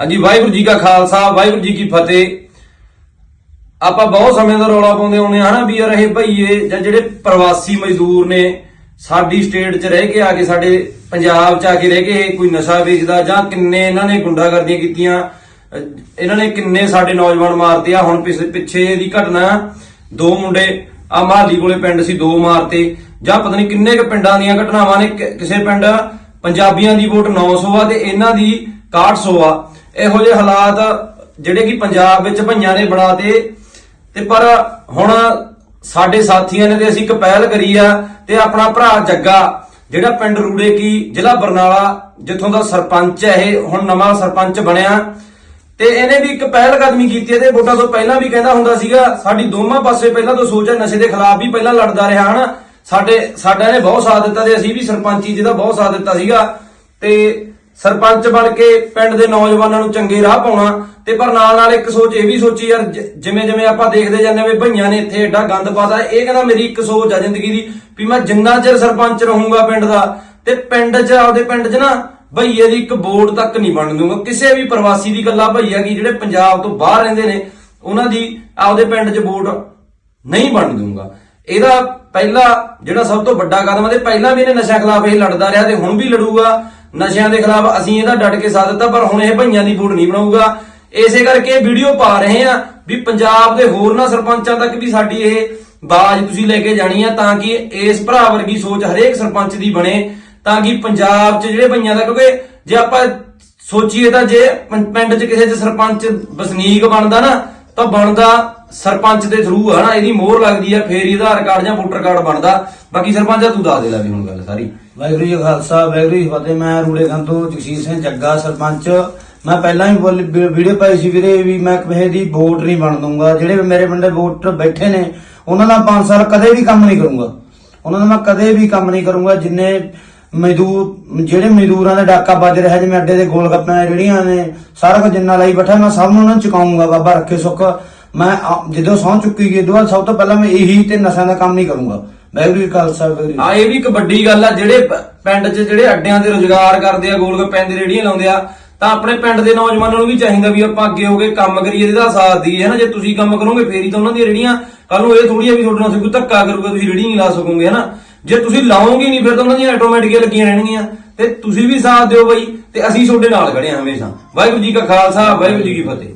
ਹਾਂਜੀ, ਵਾਹਿਗੁਰੂ ਜੀ ਕਾ ਖਾਲਸਾ, ਵਾਹਿਗੁਰੂ ਜੀ ਕੀ ਫਤਿਹ। ਆਪਾਂ ਬਹੁਤ ਸਮੇਂ ਦਾ ਰੌਲਾ ਪਾਉਂਦੇ ਆਉਂਦੇ ਹਾਂ ਹਨਾ ਵੀ ਯਾਰ ਇਹ ਭਈਏ ਜਾਂ ਜਿਹੜੇ ਪ੍ਰਵਾਸੀ ਮਜ਼ਦੂਰ ਨੇ ਸਾਡੀ ਸਟੇਟ 'ਚ ਰਹਿ ਕੇ ਆ ਕੇ ਸਾਡੇ ਪੰਜਾਬ 'ਚ ਆ ਕੇ ਰਹਿ ਕੇ ਕੋਈ ਨਸ਼ਾ ਵੇਚਦਾ ਜਾਂ ਕਿੰਨੇ ਇਹਨਾਂ ਨੇ ਗੁੰਡਾਗਰਦੀਆਂ ਕੀਤੀਆਂ ਇਹਨਾਂ ਨੇ ਕਿੰਨੇ ਸਾਡੇ ਨੌਜਵਾਨ ਮਾਰਤੇ ਆ। ਹੁਣ ਪਿਛ- ਪਿੱਛੇ ਦੀ ਘਟਨਾ, ਦੋ ਮੁੰਡੇ ਆ ਮਹਾਲੀ ਕੋਲੇ ਪਿੰਡ ਸੀ, ਦੋ ਮਾਰਤੇ। ਜਾਂ ਪਤਾ ਨਹੀਂ ਕਿੰਨੇ ਕੁ ਪਿੰਡਾਂ ਦੀਆਂ ਘਟਨਾਵਾਂ ਨੇ ਕਿਸੇ ਪਿੰਡ ਪੰਜਾਬੀਆਂ ਦੀ ਵੋਟ 900 ਆ ਤੇ ਇਹਨਾਂ ਦੀ 6100 ਆ। ਇਹੋ ਜਿਹੇ ਹਾਲਾਤ ਜਿਹੜੇ ਕਿ ਪੰਜਾਬ ਵਿੱਚ ਭਈਆਂ ਨੇ ਬਣਾਤੇ ਤੇ ਪਰ ਹੁਣ ਸਾਡੇ ਸਾਥੀਆਂ ਨੇ ਤੇ ਅਸੀਂ ਇੱਕ ਪਹਿਲ ਕਰੀ ਆ ਤੇ ਆਪਣਾ ਭਰਾ ਜੱਗਾ, ਜਿਹੜਾ ਪਿੰਡ ਰੂੜੇ ਕੀ ਜ਼ਿਲ੍ਹਾ ਬਰਨਾਲਾ, ਜਿੱਥੋਂ ਦਾ ਸਰਪੰਚ ਹੈ ਇਹ, ਹੁਣ ਨਵਾਂ ਸਰਪੰਚ ਬਣਿਆ। ਤੇ ਇਹਨੇ ਵੀ ਇੱਕ ਪਹਿਲ ਕਦਮੀ ਕੀਤੀ ਹੈ ਤੇ ਵੋਟਾਂ ਤੋਂ ਪਹਿਲਾਂ ਵੀ ਕਹਿੰਦਾ ਹੁੰਦਾ ਸੀਗਾ, ਸਾਡੀ ਦੋਵਾਂ ਪਾਸੇ ਪਹਿਲਾਂ ਤੋਂ ਸੋਚ ਹੈ, ਨਸ਼ੇ ਦੇ ਖਿਲਾਫ ਵੀ ਪਹਿਲਾਂ ਲੜਦਾ ਰਿਹਾ ਹਨਾ। ਸਾਡੇ, ਸਾਡਾ ਇਹਨੇ ਬਹੁਤ ਸਾਥ ਦਿੱਤਾ ਤੇ ਅਸੀਂ ਵੀ ਸਰਪੰਚੀ ਜਿਹਦਾ ਬਹੁਤ ਸਾਥ ਦਿੱਤਾ ਸੀਗਾ। ਤੇ ਸਰਪੰਚ ਬਣ ਕੇ ਪਿੰਡ ਦੇ ਨੌਜਵਾਨਾਂ ਨੂੰ ਚੰਗੇ ਰਾਹ ਪਾਉਣਾ ਤੇ ਪਰ ਨਾਲ ਨਾਲ ਇੱਕ ਸੋਚ ਇਹ ਵੀ ਸੋਚੀ ਯਾਰ ਜਿਵੇਂ ਜਿਵੇਂ ਆਪਾਂ ਦੇਖਦੇ ਜਾਂਦੇ ਵੀ ਭਈਆਂ ਨੇ ਇੱਥੇ ਐਡਾ ਗੰਦ ਪਾਤਾ, ਇਹ ਕਹਿੰਦਾ ਮੇਰੀ ਇੱਕ ਸੋਚ ਆ ਜ਼ਿੰਦਗੀ ਦੀ ਵੀ ਮੈਂ ਜਿੰਨਾ ਚਿਰ ਸਰਪੰਚ ਰਹੂੰਗਾ ਪਿੰਡ ਦਾ ਤੇ ਪਿੰਡ 'ਚ, ਆਪਦੇ ਪਿੰਡ 'ਚ ਨਾ ਭਈਏ ਦੀ ਇੱਕ ਬੋਰਡ ਤੱਕ ਨਹੀਂ ਬਣ ਦੂੰਗਾ ਕਿਸੇ ਵੀ ਪ੍ਰਵਾਸੀ ਦੀ ਗੱਲਾਂ ਭਈਆ ਕੀ ਜਿਹੜੇ ਪੰਜਾਬ ਤੋਂ ਬਾਹਰ ਰਹਿੰਦੇ ਨੇ, ਉਹਨਾਂ ਦੀ ਆਪਦੇ ਪਿੰਡ 'ਚ ਵੋਟ ਨਹੀਂ ਬਣ ਦੂੰਗਾ ਇਹਦਾ ਪਹਿਲਾ ਜਿਹੜਾ ਸਭ ਤੋਂ ਵੱਡਾ ਕਦਮ ਹੈ ਤੇ ਪਹਿਲਾਂ ਵੀ ਇਹਨੇ ਨਸ਼ਾ ਖਿਲਾਫ ਇਹ ਲੜਦਾ ਰਿਹਾ ਤੇ ਹੁਣ ਵੀ ਲੜੂਗਾ। ਨਸ਼ਿਆਂ ਦੇ ਖਿਲਾਫ ਅਸੀਂ ਇਹਦਾ ਡਟ ਕੇ ਸਾਥ ਦਿੱਤਾ, ਪਰ ਹੁਣ ਇਹ ਭਈਆਂ ਦੀ ਵੋਟ ਨਹੀਂ ਬਣਾਊਗਾ। ਇਸੇ ਕਰਕੇ ਵੀਡੀਓ ਪਾ ਰਹੇ ਆ ਵੀ ਪੰਜਾਬ ਦੇ ਹੋਰ ਨਾ ਸਰਪੰਚਾਂ ਤੱਕ ਵੀ ਸਾਡੀ ਇਹ ਬਾਜ਼ ਤੁਸੀਂ ਲੈ ਕੇ ਜਾਣੀ ਆ, ਤਾਂ ਕਿ ਇਸ ਭਰਾ ਵਰਗੀ ਸੋਚ ਹਰੇਕ ਸਰਪੰਚ ਦੀ ਬਣੇ, ਤਾਂ ਕਿ ਪੰਜਾਬ 'ਚ ਜਿਹੜੇ ਭਈਆਂ ਦਾ ਕਿਉਂਕਿ ਜੇ ਆਪਾਂ ਸੋਚੀਏ ਤਾਂ ਜੇ ਪਿੰਡ 'ਚ ਕਿਸੇ 'ਚ ਸਰਪੰਚ ਵਸਨੀਕ ਬਣਦਾ ਨਾ, ਤਾਂ ਬਣਦਾ ਸਰਪੰਚ ਦੇ ਥਰੂ ਆ ਇਹਦੀ ਮੋਹਰ ਲੱਗਦੀ ਆ, ਫੇਰ ਹੀ ਆਧਾਰ ਕਾਰਡ ਜਾਂ ਵੋਟਰ ਕਾਰਡ ਬਣਦਾ। ਬਾਕੀ ਸਰਪੰਚ ਆ, ਤੂੰ ਦੱਸ ਦੇ ਲੈ ਵੀ ਹੁਣ ਗੱਲ ਸਾਰੀ। ਵਾਹਿਗੁਰੂ ਜੀ ਕਾ ਖਾਲਸਾ, ਵਾਹਿਗੁਰੂ ਜੀ ਕੀ ਫਤਿਹ। ਮੈਂ ਰੂੜੇ ਖਾਂ ਜਗਸੀਰ ਸਿੰਘ ਜੱਗਾ, ਸਰਪੰਚ। ਮੈਂ ਪਹਿਲਾਂ ਵੀ ਵੀਡੀਓ ਪਾਈ ਸੀ ਵੀਰੇ ਵੀ ਮੈਂ ਕਿਸੇ ਦੀ ਵੋਟ ਨਹੀਂ ਬਣ ਦੂੰਗਾ ਜਿਹੜੇ ਮੇਰੇ ਬੰਦੇ ਵੋਟਰ ਬੈਠੇ ਨੇ, ਉਹਨਾਂ ਦਾ 5 ਸਾਲ ਕਦੇ ਵੀ ਕੰਮ ਨਹੀਂ ਕਰੂੰਗਾ। ਉਹਨਾਂ ਦਾ ਮੈਂ ਕਦੇ ਵੀ ਕੰਮ ਨਹੀਂ ਕਰੂੰਗਾ। ਜਿੰਨੇ ਮਜ਼ਦੂਰ, ਜਿਹੜੇ ਮਜ਼ਦੂਰਾਂ ਦਾ ਡਾਕਾ ਵੱਜ ਰਿਹਾ ਜਿਵੇਂ ਅੱਡੇ ਦੇ ਗੋਲ ਗੱਪਿਆਂ ਜਿਹੜੀਆਂ ਨੇ, ਸਾਰਾ ਕੁਝ ਜਿੰਨਾ ਲਈ ਬੈਠਾ, ਮੈਂ ਸਭ ਨੂੰ ਉਹਨਾਂ ਨੂੰ ਚੁਕਾਉਂਗਾ। ਬਾਬਾ ਰੱਖੇ ਸੁੱਖ। ਮੈਂ ਜਦੋਂ ਸਹੁੰ ਚੁੱਕੀ ਗਈ ਦੁਆ ਸਭ ਤੋਂ ਪਹਿਲਾਂ ਮੈਂ ਇਹੀ ਤੇ ਨਸ਼ਿਆਂ ਦਾ ਕੰਮ ਨਹੀਂ ਕਰੂੰਗਾ। ਵਾਹਿਗੁਰੂ ਖਾਲਸਾ, ਵਾਹਿਗੁਰੂ ਆ ਇਹ ਵੀ ਇੱਕ ਵੱਡੀ ਗੱਲ ਆ, ਜਿਹੜੇ ਪਿੰਡ 'ਚ ਜਿਹੜੇ ਅੱਡਿਆਂ ਤੇ ਰੋਜ਼ਗਾਰ ਕਰਦੇ ਆ ਗੋਲ ਗੱਪਿਆਂ ਦੀ ਰੇੜੀਆਂ ਲਾਉਂਦੇ ਆ, ਤਾਂ ਆਪਣੇ ਪਿੰਡ ਦੇ ਨੌਜਵਾਨਾਂ ਨੂੰ ਵੀ ਚਾਹੀਦਾ ਵੀ ਆਪਾਂ ਅੱਗੇ ਹੋ ਕੇ ਕੰਮ ਕਰੀਏ, ਇਹਦਾ ਸਾਥ ਦਈਏ, ਹਨਾ? ਜੇ ਤੁਸੀਂ ਕੰਮ ਕਰੋਗੇ, ਫੇਰ ਹੀ ਤਾਂ ਉਹਨਾਂ ਦੀਆਂ ਰੇੜੀਆਂ ਕੱਲ ਨੂੰ ਇਹ ਥੋੜੀ ਆ ਵੀ ਤੁਹਾਡੇ ਨਾਲ ਕੋਈ ਧੱਕਾ ਕਰੂਗਾ, ਤੁਸੀਂ ਰੇੜੀ ਨਹੀਂ ਲਾ ਸਕੋਗੇ, ਹਨਾ? ਜੇ ਤੁਸੀਂ ਲਾਓਗੇ ਨਹੀਂ, ਫਿਰ ਤਾਂ ਉਹਨਾਂ ਦੀਆਂ ਆਟੋਮੈਟਿਕ ਲੱਗੀਆਂ ਰਹਿਣਗੀਆਂ। ਤੇ ਤੁਸੀਂ ਵੀ ਸਾਥ ਦਿਓ ਬਈ, ਤੇ ਅਸੀਂ ਤੁਹਾਡੇ ਨਾਲ ਖੜੇ ਹਾਂ ਹਮੇਸ਼ਾ। ਵਾਹਿਗੁਰੂ ਜੀ ਕਾ ਖਾਲਸਾ, ਵਾਹਿਗੁਰੂ ਜੀ ਕੀ ਫਤਿਹ।